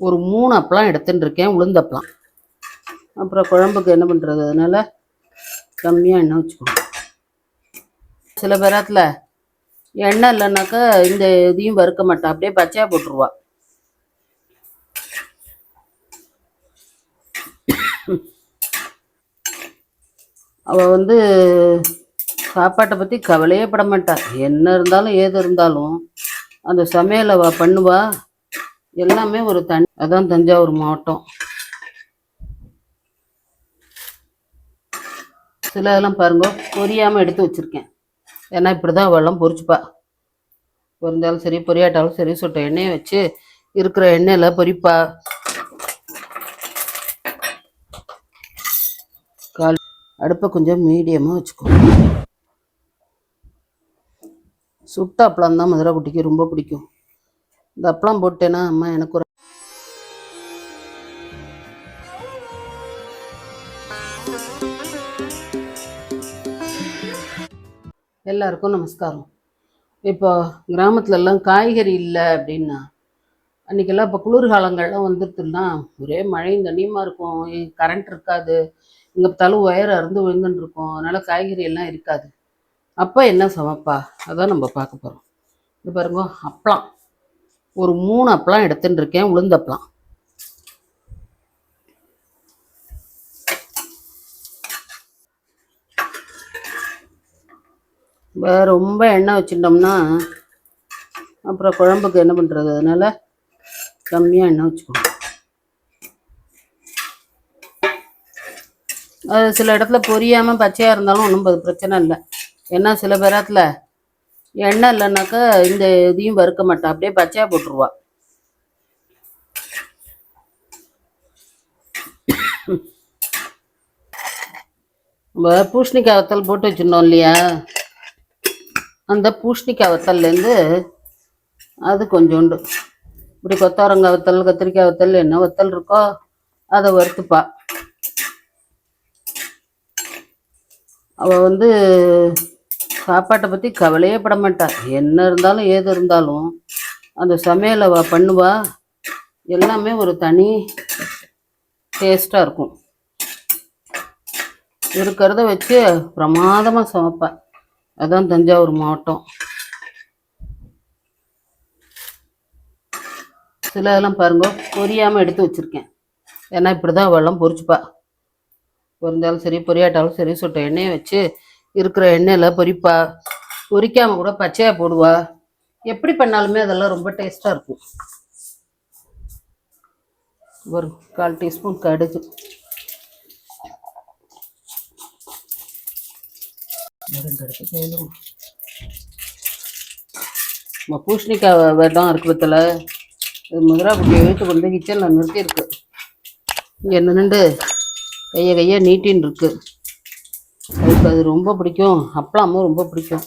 ஒரு மூணு அப்பளம் எடுத்துட்டு இருக்கேன் உளுந்தப்பளம் அப்புறம் குழம்புக்கு என்ன பண்ணுறது அதனால் கம்மியாக எண்ணெய் வச்சுக்கணும். சில பேரத்தில் எண்ணெய் இல்லைனாக்கா இந்த இதையும் வறுக்க மாட்டான் அப்படியே பச்சையாக போட்டுருவா. அவள் வந்து சாப்பாட்டை பற்றி கவலையே பட மாட்டா. என்ன இருந்தாலும் ஏது இருந்தாலும் அந்த சமையல் அவள் பண்ணுவா. எல்லாமே ஒரு தனி அதான் தஞ்சாவூர் மாவட்டம். சில இதெல்லாம் பாருங்க பொரியாமல் எடுத்து வச்சுருக்கேன். ஏன்னா இப்படி தான் அவெல்லாம் பொரிச்சுப்பா. பொரிந்தாலும் சரி பொரியாட்டாலும் சரி சொட்ட எண்ணெயை வச்சு இருக்கிற எண்ணெயில் பொரிப்பா. கால் அடுப்பை கொஞ்சம் மீடியமாக வச்சுக்கோ. சுட்டாப்பழம் தான் மதுரை குட்டிக்கு ரொம்ப பிடிக்கும். இந்த அப்பளம் போட்டேன்னா அம்மா எனக்கு ஒரு எல்லாருக்கும் நமஸ்காரம். இப்போ கிராமத்துலலாம் காய்கறி இல்லை அப்படின்னா அன்றைக்கெல்லாம் இப்போ குளிர்காலங்கள்லாம் வந்துட்டுன்னா ஒரே மழையும் தண்ணியமாக இருக்கும். கரண்ட் இருக்காது. இங்கே பார்த்தாலும் ஒயர் அறுந்து விழுந்துன்னு இருக்கும். அதனால் காய்கறி எல்லாம் இருக்காது. அப்போ என்ன சமைப்பா? அதான் நம்ம பார்க்க போகிறோம் இது பாருங்க அப்பளம். ஒரு மூணு அப்பளம் எடுத்துட்டு இருக்கேன் உளுந்தப்பளம் வேற ரொம்ப எண்ணெய் வச்சுட்டோம்னா அப்புறம் குழம்புக்கு என்ன பண்ணுறது அதனால கம்மியாக எண்ணெய் வச்சுக்கணும். அது சில இடத்துல பொரியாமல் பச்சையாக இருந்தாலும் ஒன்றும் பிரச்சனை இல்லை. ஏன்னா சில பேராத்தில் எண்ணெய் இல்லைனாக்கா இந்த இதையும் வறுக்க மாட்டா. அப்படியே பச்சையாக போட்டுருவா. பூஷணிக்காய் பூஷ்ணிக்காய் வத்தல் போட்டு வச்சுருந்தோம் இல்லையா? அந்த பூஷ்ணிக்காய் வத்தல்லேருந்து அது கொஞ்சோண்டு. இப்படி கொத்தவரங்காய் வத்தல் கத்திரிக்காய் வத்தல் என்ன வத்தல் இருக்கோ அதை வறுத்துப்பா. அவள் வந்து சாப்பாட்டை பற்றி கவலையே பட மாட்டா. என்ன இருந்தாலும் ஏது இருந்தாலும் அந்த சமையலை அவள் பண்ணுவா. எல்லாமே ஒரு தனி டேஸ்ட்டாக இருக்கும். இருக்கிறத வச்சு பிரமாதமாக சமைப்பேன் அதுதான் தஞ்சாவூர் மாவட்டம். சில இதெல்லாம் பாருங்க பொரியாமல் எடுத்து வச்சுருக்கேன். ஏன்னா இப்படி தான் அவெல்லாம் பொரிச்சுப்பா. பொரிந்தாலும் சரி பொரியாட்டாலும் சரி சுட்ட எண்ணெயை வச்சு இருக்கிற எண்ணெயில் பொரிப்பா. பொரிக்காமல் கூட பச்சையாக போடுவா. எப்படி பண்ணாலுமே அதெல்லாம் ரொம்ப டேஸ்ட்டாக இருக்கும். ஒரு கால் டீஸ்பூன் கடுகு. நம்ம பூசணிக்காய் வெள்ளம் இருக்கு பத்தில். இது முதலா குட்டியை இழுத்து கொண்டு கிச்சனில் நிறுத்தியிருக்கு. இங்கே நின்றுண்டு கையை கையை நீட்டின்னு இருக்கு. அதுக்கு அது ரொம்ப பிடிக்கும். அப்பளமும் ரொம்ப பிடிக்கும்.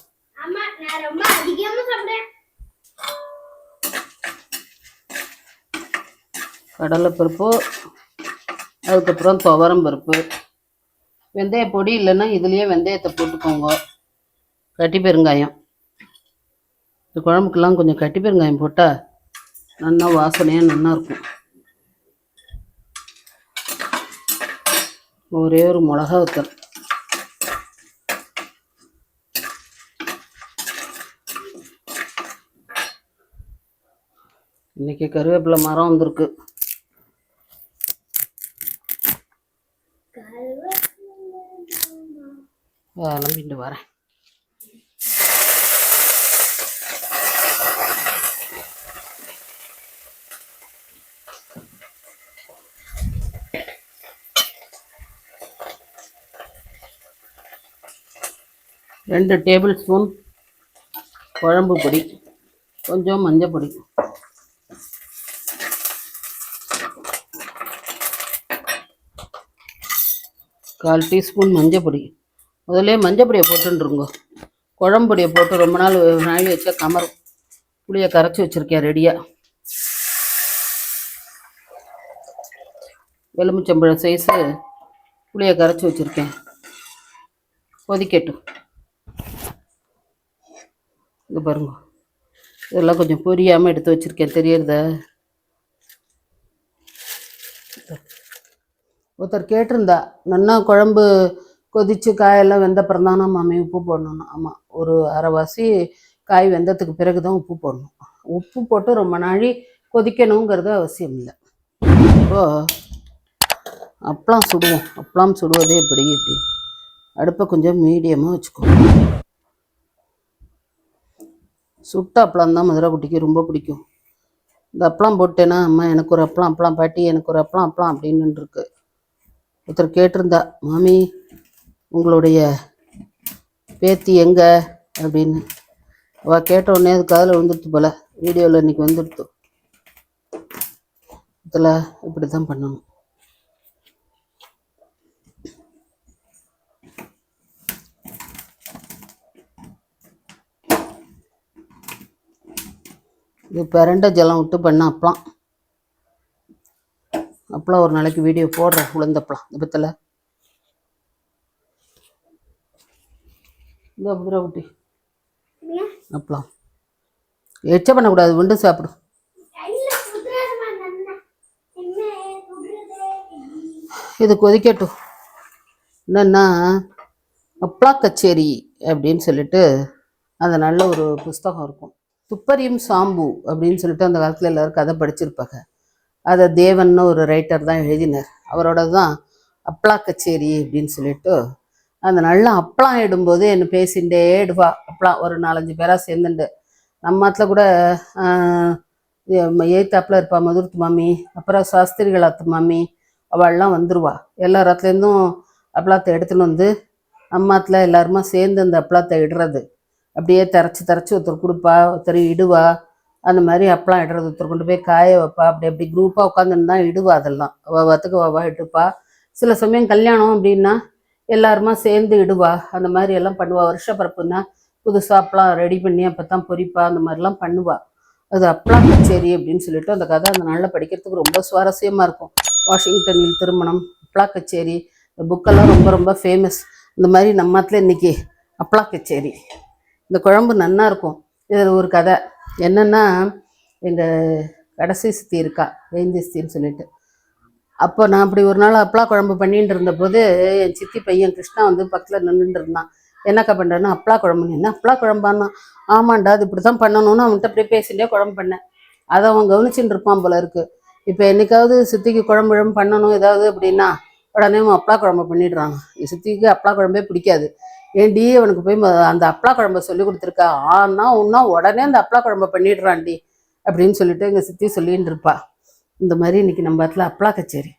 கடலைப்பருப்பு அதுக்கப்புறம் துவரம் பருப்பு வெந்தய பொடி இல்லைன்னா இதுலேயே வெந்தயத்தை போட்டுக்கோங்க. கட்டி பெருங்காயம். இந்த குழம்புக்கெல்லாம் கொஞ்சம் கட்டி பெருங்காயம் போட்டால் நல்லா வாசனையாக நல்லா இருக்கும். ஒரே ஒரு மிளகா வத்தல். இன்னைக்கு கருவேப்பிலை மரம் வந்திருக்கு. கிளம்பிட்டு வரேன். ரெண்டு டேபிள் ஸ்பூன் குழம்பு பொடி கொஞ்சம் மஞ்சள் பொடி. கால் டீஸ்பூன் மஞ்சள் பொடி. முதல்ல மஞ்சள் பொடியை போட்டுருங்க குழம்பு பொடியை போட்டு ரொம்ப நாள் நாழி வச்சா கமரும். புளியை கரைச்சி வச்சுருக்கேன் ரெடியாக எலுமிச்சம்பழம் சைஸு புளியை கரைச்சி வச்சுருக்கேன். கொதிக்கட்டும். இங்கே பாருங்க. இதெல்லாம் கொஞ்சம் பொரியாமல் எடுத்து வச்சுருக்கேன். தெரியறதா? ஒருத்தர் கேட்டிருந்தா நன்னா குழம்பு கொதிச்சு காயெல்லாம் வெந்தப்புறம் தானே மாமி உப்பு போடணும் ஆமாம் ஒரு அரைவாசி காய் வெந்ததுக்கு பிறகு தான் உப்பு போடணும். உப்பு போட்டு ரொம்ப நாழி கொதிக்கணுங்கிறது அவசியம் இல்லை. இப்போ அப்பளம் சுடுவோம். அப்பளம் சுடுவதே எப்படி இப்படி. அடுப்பை கொஞ்சம் மீடியமாக வச்சுக்கோங்க சுட்ட அப்பளம் தான் மதுரை குட்டிக்கு ரொம்ப பிடிக்கும். இந்த அப்பளம் போட்டேன்னா அம்மா எனக்கு ஒரு அப்பளம் அப்பளம் பாட்டி எனக்கு ஒரு அப்பளம் அப்பளம் அப்படின்னு இருக்கு ஒருத்தர் கேட்டிருந்தா மாமி உங்களுடைய பேத்தி எங்க? அப்படின்னு. அவள் கேட்ட உடனே அது காதில் விழுந்துருத்து போல. வீடியோவில் இன்னைக்கு வந்துடுத்து இதில் இப்படி தான் பண்ணணும். இது பிரண்ட ஜலம் விட்டு பண்ண அப்பலாம் அப்பளம் ஒரு நாளைக்கு வீடியோ போடுறேன் உளுந்தப்பளம். இந்த பத்தில் இந்த புதிரை குட்டி. அப்பளம். எச்ச பண்ணக்கூடாது விண்டு சாப்பிடு இல்ல குதிராதமா நன்னா என்ன குதிரதே இது கொதிக்கட்டும். என்னன்னா அப்பளா கச்சேரி அப்படின்னு சொல்லிட்டு அந்த நல்ல ஒரு புஸ்தகம் இருக்கும். துப்பறியும் சாம்பு அப்படின்னு சொல்லிட்டு அந்த காலத்தில் எல்லாரும் கதை படிச்சிருப்பாங்க. அதை தேவன்னு ஒரு ரைட்டர் தான் எழுதினார். அவரோட தான் அப்பளா கச்சேரி அப்படின்னு சொல்லிட்டு அந்த நல்ல அப்பளம் இடும்போது என்ன பேசிகிட்டே இடுவா. அப்பளம் ஒரு நாலஞ்சு பேராக சேர்ந்துண்டு. நம்ம ஆத்துல கூட எய்த்தாப்பில் இருப்பா மதுரத்து மாமி அப்புறம் சாஸ்திரிகள் அத்து மாமி அவள்லாம் வந்துருவா. எல்லா இடத்துலேருந்தும் அப்பளாத்தை எடுத்துன்னு வந்து அம்மாத்தில் எல்லாருமா சேர்ந்து அந்த அப்பளாத்தை இடுறது. அப்படியே தரைச்சி தரைச்சி ஒருத்தர் கொடுப்பா ஒருத்தர் இடுவா. அந்த மாதிரி அப்பளம் இடுறது ஒருத்தர் கொண்டு போய் காய வைப்பா. அப்படி அப்படி குரூப்பாக உட்காந்துன்னு தான் இடுவா அதெல்லாம். வத்துக்கு வாவா இடுப்பா சில சமயம் கல்யாணம் அப்படின்னா எல்லாருமா சேர்ந்து இடுவா. அந்த மாதிரி எல்லாம் பண்ணுவா. வருஷ பிறப்புன்னா புதுசாக அப்பெல்லாம் ரெடி பண்ணி அப்போ தான் பொரிப்பா. அந்த மாதிரிலாம் பண்ணுவா. அது அப்பெல்லாம் கச்சேரி அப்படின்னு சொல்லிட்டு அந்த கதை அந்த நாளில் படிக்கிறதுக்கு ரொம்ப சுவாரஸ்யமாக இருக்கும். வாஷிங்டனில் திருமணம் அப்பளா கச்சேரி இந்த புக்கெல்லாம் ரொம்ப ரொம்ப ஃபேமஸ் இந்த மாதிரி நம்ம நாட்டில் இன்னைக்கு அப்பளா கச்சேரி. இந்த குழம்பு நன்னா இருக்கும். இதில் ஒரு கதை. என்னென்னா எங்கள் கடைசி சித்தி இருக்கா வேந்தி சித்தின்னு சொல்லிட்டு. அப்போ நான் அப்படி ஒரு நாள் அப்பளா குழம்பு பண்ணிட்டு இருந்தபோது என் சித்தி பையன் கிருஷ்ணா வந்து பக்கத்தில் நின்றுட்டு இருந்தான். என்னக்கா பண்ணுறேன்னா அப்பளா குழம்புன்னு என்ன அப்பளா குழம்பான்னா? ஆமாண்டா அது இப்படி தான் பண்ணணும்னு அவன்கிட்ட அப்படியே பேசிட்டே குழம்பு பண்ணேன். அதை அவன் கவனிச்சுட்டு இருப்பான் போல இருக்கு. இப்போ என்னைக்காவது சித்திக்கு குழம்பு குழம்பு பண்ணணும் ஏதாவது அப்படின்னா உடனே அவன் அப்பளா குழம்பு பண்ணிடுறான். என் சித்திக்கு அப்பளா குழம்பே பிடிக்காது. ஏன்டி அவனுக்கு போய் அந்த அப்பளா குழம்ப சொல்லி கொடுத்துருக்கா. ஆனா உன்னா உடனே அந்த அப்பளா குழம்ப பண்ணிடுறான்டி அப்படின்னு சொல்லிட்டு எங்கள் சித்தி சொல்லின்னு இருப்பா. இந்த மாதிரி இன்னைக்கு நம்ம இடத்துல அப்பளா கச்சேரி.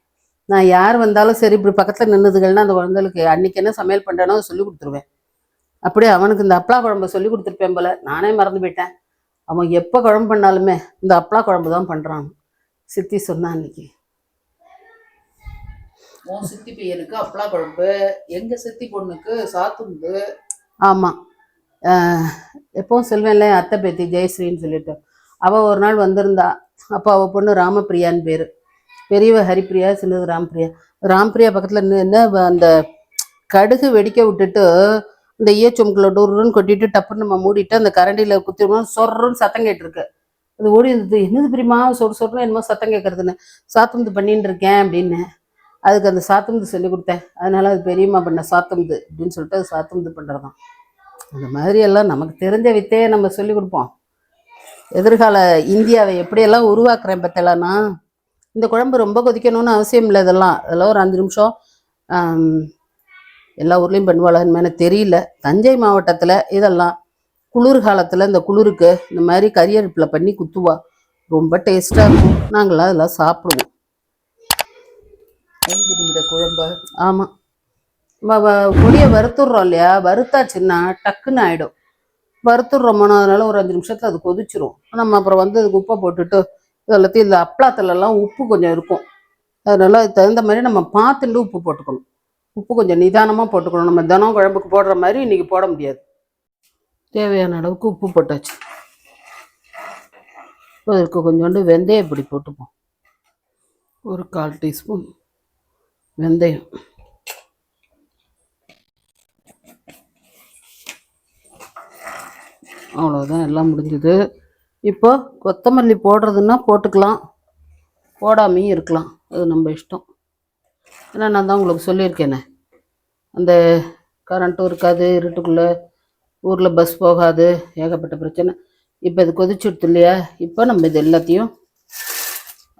நான் யார் வந்தாலும் சரி இப்படி பக்கத்தில் நின்றுதுகள்னா அந்த குழந்தைகளுக்கு அன்னைக்கு என்ன சமையல் பண்ணுறேனோ சொல்லி கொடுத்துருவேன். அப்படியே அவனுக்கு இந்த அப்பளா குழம்ப சொல்லி கொடுத்துருப்பேன் போல. நானே மறந்து போயிட்டேன். அவன் எப்போ குழம்பு பண்ணாலுமே இந்த அப்பளா குழம்பு தான் பண்ணுறான் சித்தி சொன்னான் அன்னைக்கு. உன் சித்தி பையனுக்கு அப்பளா குழம்பு எங்க சித்தி பொண்ணுக்கு சாத்துண்டு ஆமாம் எப்பவும் சொல்வேன்ல அத்தை பேத்தி ஜெயஸ்ரீன்னு சொல்லிட்டு. அவள் ஒரு நாள் வந்திருந்தா. அப்போ அவள் பொண்ணு ராமப்பிரியான்னு பேர். பெரியவ ஹரிப்பிரியா சின்னது ராமப்பிரியா. ராம்பிரியா பக்கத்தில் நின்று அந்த கடுகு வெடிக்க விட்டுட்டு இந்த ஈயச்சொம்புக்குள்ள டூருன்னு கொட்டிட்டு டப்புன்னு நம்ம மூடிட்டு அந்த கரண்டியில் குத்திடுவோம் சொர்றன்னு சத்தம் கேட்டிருக்கு. அது ஓடி இருந்தது என்னது பிரியமா சொல் சொர்னு என்னமோ சத்தம் கேட்கறதுன்னு சாத்துந்து பண்ணிட்டு இருக்கேன் அப்படின்னு. அதுக்கு அந்த சாத்துந்து சொல்லி கொடுத்தேன். அதனால அது பெரியம்மா பண்ண சாத்துந்து அப்படின்னு சொல்லிட்டு அது சாத்துந்து பண்ணுறதான் அந்த மாதிரி எல்லாம் நமக்கு தெரிஞ்ச வித்தையை நம்ம சொல்லி கொடுப்போம். எதிர்கால இந்தியாவை எப்படியெல்லாம் உருவாக்குறேன் பத்தலன்னா இந்த குழம்பு ரொம்ப கொதிக்கணும்னு அவசியம் இல்லை இதெல்லாம். இதெல்லாம் ஒரு அஞ்சு நிமிஷம். எல்லா ஊர்லேயும் பண்ணுவாளான்னு தெரியல. தஞ்சை மாவட்டத்தில் இதெல்லாம் குளிர் காலத்தில் இந்த குளிருக்கு இந்த மாதிரி கரியடுப்பில் பண்ணி குத்துவா. ரொம்ப டேஸ்ட்டாக இருக்கும். நாங்களாம் அதெல்லாம் சாப்பிடுவோம். ஐந்து நிமிட குழம்பு. ஆமாம் பொடியை வறுத்துடுறோம் இல்லையா? வறுத்தாச்சுன்னா டக்குன்னு ஆகிடும் வறுத்துடுறோமோனா அதனால ஒரு அஞ்சு நிமிஷத்தில் அது கொதிச்சிரும். நம்ம அப்புறம் வந்து அதுக்கு உப்பை போட்டுட்டு இதெல்லாத்தையும் இந்த அப்பளத்துலலாம் உப்பு கொஞ்சம் இருக்கும். அதனால அதுக்கு தகுந்த மாதிரி நம்ம பார்த்துட்டு உப்பு போட்டுக்கணும். உப்பு கொஞ்சம் நிதானமாக போட்டுக்கணும். நம்ம தினம் குழம்புக்கு போடுற மாதிரி இன்றைக்கி போட முடியாது. தேவையான அளவுக்கு உப்பு போட்டாச்சு. இப்போ அதுக்கு கொஞ்சோண்டு வெந்தயம் இப்படி போட்டுப்போம். ஒரு கால் டீஸ்பூன். வெந்தயம். அவ்வளோதான் எல்லாம் முடிஞ்சுது. இப்போ கொத்தமல்லி போடுறதுன்னா போட்டுக்கலாம். போடாமையும் இருக்கலாம். அது நம்ம இஷ்டம். ஏன்னா நான் தான் உங்களுக்கு சொல்லியிருக்கேனே. அந்த கரண்ட்டும் இருக்காது இருட்டுக்குள்ளே ஊரில் பஸ் போகாது ஏகப்பட்ட பிரச்சனை. இப்போ இது கொதிச்சுடுது இல்லையா? இப்போ நம்ம இது எல்லாத்தையும்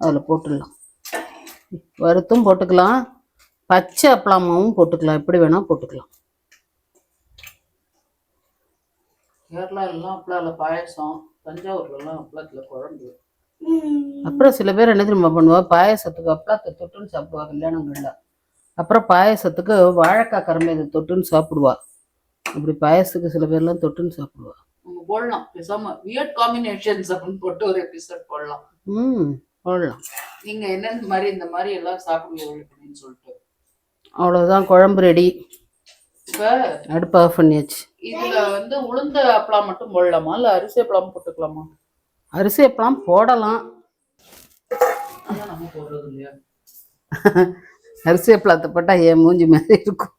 அதில் போட்டுடலாம். வறுத்தும் போட்டுக்கலாம். பச்சை அப்பளமாவும் போட்டுக்கலாம். எப்படி வேணால் போட்டுக்கலாம். கேரளா எல்லாம் அப்பளால பாயசம். தஞ்சாவூர்ல எல்லாம் அப்பளத்துல குழம்பு. அப்புறம் சில பேர் என்ன தெரியுமா பண்ணுவா? பாயசத்துக்கு அப்பளத்தை தொட்டுன்னு சாப்பிடுவா கல்யாணங்கள்ல அப்புறம் பாயசத்துக்கு வாழைக்காய் கரம்பை தொட்டுன்னு சாப்பிடுவா. அப்படி பாயசத்துக்கு சில பேர்லாம் தொட்டுன்னு சாப்பிடுவா. நம்ம போடலாம். பேசாம வியர்ட் காம்பினேஷன்ஸ் அப்படின்னு போட்டு ஒரு எபிசோட் போடலாம். ம் போடலாம். நீங்க என்னென்ன மாதிரி இந்த மாதிரி எல்லாம் சாப்பிடுவீங்க அப்படின்னு சொல்லிட்டு. அவ்வளோதான் குழம்பு ரெடி அடுப்பு ஆஃப் பண்ணியாச்சு. இதுல வந்து உளுந்த அப்பளம் மட்டும் போடலாமா? இல்ல அரிசி அப்பளம் போட்டுக்கலாமா? அரிசி அப்பளம் போடலாம். அரிசி அப்பளத்தை போட்டால் என் மூஞ்சி மாதிரி இருக்கும்?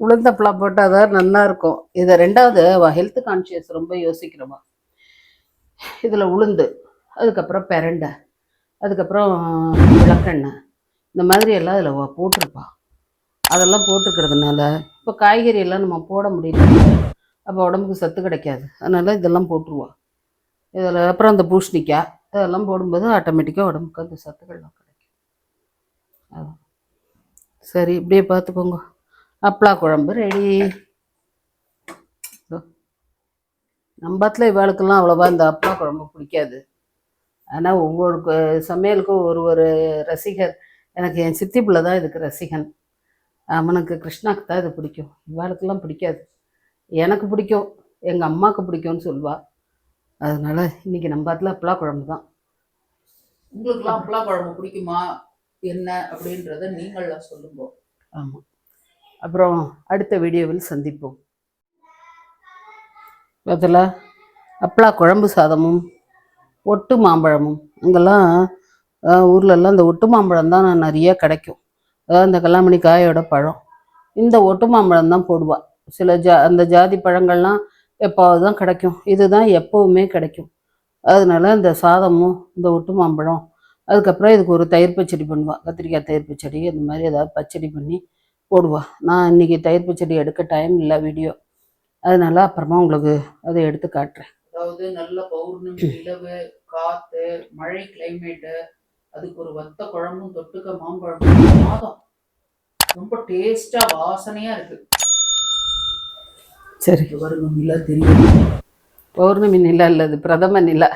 உளுந்த அப்பளம் போட்டால் தான் நல்லா இருக்கும். இதை ரெண்டாவது ஹெல்த் கான்ஷியஸ் ரொம்ப யோசிக்கிறவா. இதில் உளுந்து அதுக்கப்புறம் பெரண்டை அதுக்கப்புறம் விளக்கெண்ணெய். இந்த மாதிரி எல்லாம் அதில் போட்டிருப்பா. அதெல்லாம் போட்டிருக்கிறதுனால இப்போ காய்கறி எல்லாம் நம்ம போட முடியல. அப்போ உடம்புக்கு சத்து கிடைக்காது. அதனால இதெல்லாம் போட்டுருவா. இதில் அப்புறம் அந்த பூஷணிக்காய் இதெல்லாம் போடும்போது ஆட்டோமேட்டிக்காக உடம்புக்கு அந்த சத்துக்கள்லாம் கிடைக்கும். அதான். சரி இப்படியே பார்த்துக்கோங்க அப்பளா குழம்பு ரெடி நம்பத்தில் இவாளுக்கெல்லாம் அவ்வளோவா இந்த அப்பளா குழம்பு பிடிக்காது. ஆனால் ஒவ்வொரு சமையலுக்கும் ஒரு ஒரு ரசிகர் எனக்கு என் சித்தி பிள்ளை தான் இதுக்கு ரசிகன். அவனுக்கு கிருஷ்ணாக்கு தான் இது பிடிக்கும். இவாளுக்கெல்லாம் பிடிக்காது. எனக்கு பிடிக்கும். எங்கள் அம்மாவுக்கு பிடிக்கும்னு சொல்லுவா அதனால இன்னைக்கு நம்ம பாட்டில் அப்பளா குழம்பு தான். உங்களுக்கு எல்லாம் அப்பளம் குழம்பு பிடிக்குமா? என்ன? அப்படின்றத நீங்களாம் சொல்லுங்க. ஆமாம் அப்புறம் அடுத்த வீடியோவில் சந்திப்போம். அதில் அப்பளா குழம்பு சாதமும் ஒட்டு மாம்பழமும் அங்கெல்லாம் ஊர்லெல்லாம் இந்த ஒட்டு மாம்பழம் தான் நிறைய கிடைக்கும். அதாவது இந்த கல்லாமணி காயோட பழம். இந்த ஒட்டு மாம்பழம் தான் போடுவாள் சில ஜா அந்த ஜாதி பழங்கள்லாம் எப்பாவது தான் கிடைக்கும். இதுதான் எப்போவுமே கிடைக்கும். அதனால இந்த சாதமும் இந்த ஒட்டு மாம்பழம் அதுக்கப்புறம் இதுக்கு ஒரு தயிர் பச்சடி பண்ணுவாள் கத்திரிக்காய் தயிர் பச்சடி இந்த மாதிரி ஏதாவது பச்சடி பண்ணி போடுவாள் நான் இன்னைக்கு தயிர் பச்சடி எடுக்க டைம் இல்லை வீடியோ அதனால அப்புறமா உங்களுக்கு அதை எடுத்து காட்டுறேன். அதாவது நல்ல பௌர்ணமி நிலவு காற்று மழை கிளைமேட்டு அதுக்கு ஒரு வத்த குழம்பும் தொட்டுக்க மாம்பழம் சாதம். ரொம்ப டேஸ்டா வாசனையா இருக்கு. சரி. இது பாருங்க நிலா தெரியும். பௌர்ணமி நிலா இல்லை அது பிரதம நிலா.